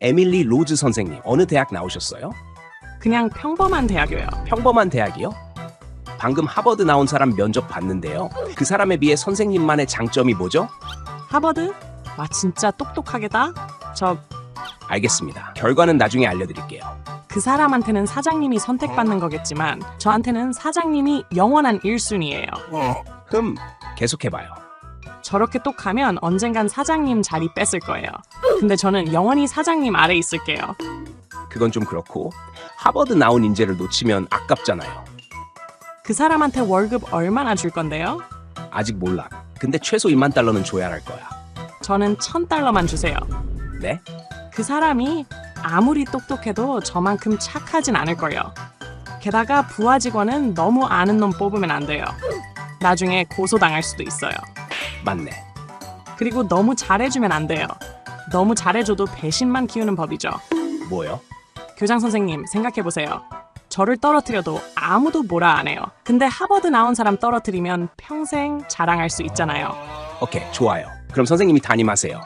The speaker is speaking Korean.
에밀리 로즈 선생님, 어느 대학 나오셨어요? 그냥 평범한 대학교요. 평범한 대학이요? 방금 하버드 나온 사람 면접 봤는데요. 그 사람에 비해 선생님만의 장점이 뭐죠? 하버드? 와 진짜 똑똑하겠다. 저그 알겠습니다. 결과는 나중에 알려드릴게요. 사람한테는 사장님이 선택받는 거겠지만 저한테는 사장님이 영원한 1순위예요. 흠, 계속해봐요. 저렇게 똑하면 언젠간 사장님 자리 뺏을 거예요. 근데 저는 영원히 사장님 아래 있을게요. 그건 좀 그렇고 하버드 나온 인재를 놓치면 아깝잖아요. 그 사람한테 월급 얼마나 줄 건데요? 아직 몰라. 근데 최소 2만 달러는 줘야 할 거야. 저는 천 달러만 주세요. 네? 그 사람이 아무리 똑똑해도 저만큼 착하진 않을 거예요. 게다가 부하 직원은 너무 아는 놈 뽑으면 안 돼요. 나중에 고소당할 수도 있어요. 맞네. 그리고 너무 잘해주면 안 돼요. 너무 잘해줘도 배신만 키우는 법이죠. 뭐요? 교장 선생님 생각해보세요. 저를 떨어뜨려도 아무도 뭐라 안 해요. 근데 하버드 나온 사람 떨어뜨리면 평생 자랑할 수 있잖아요. 오케이, 좋아요. 그럼 선생님이 담임하세요.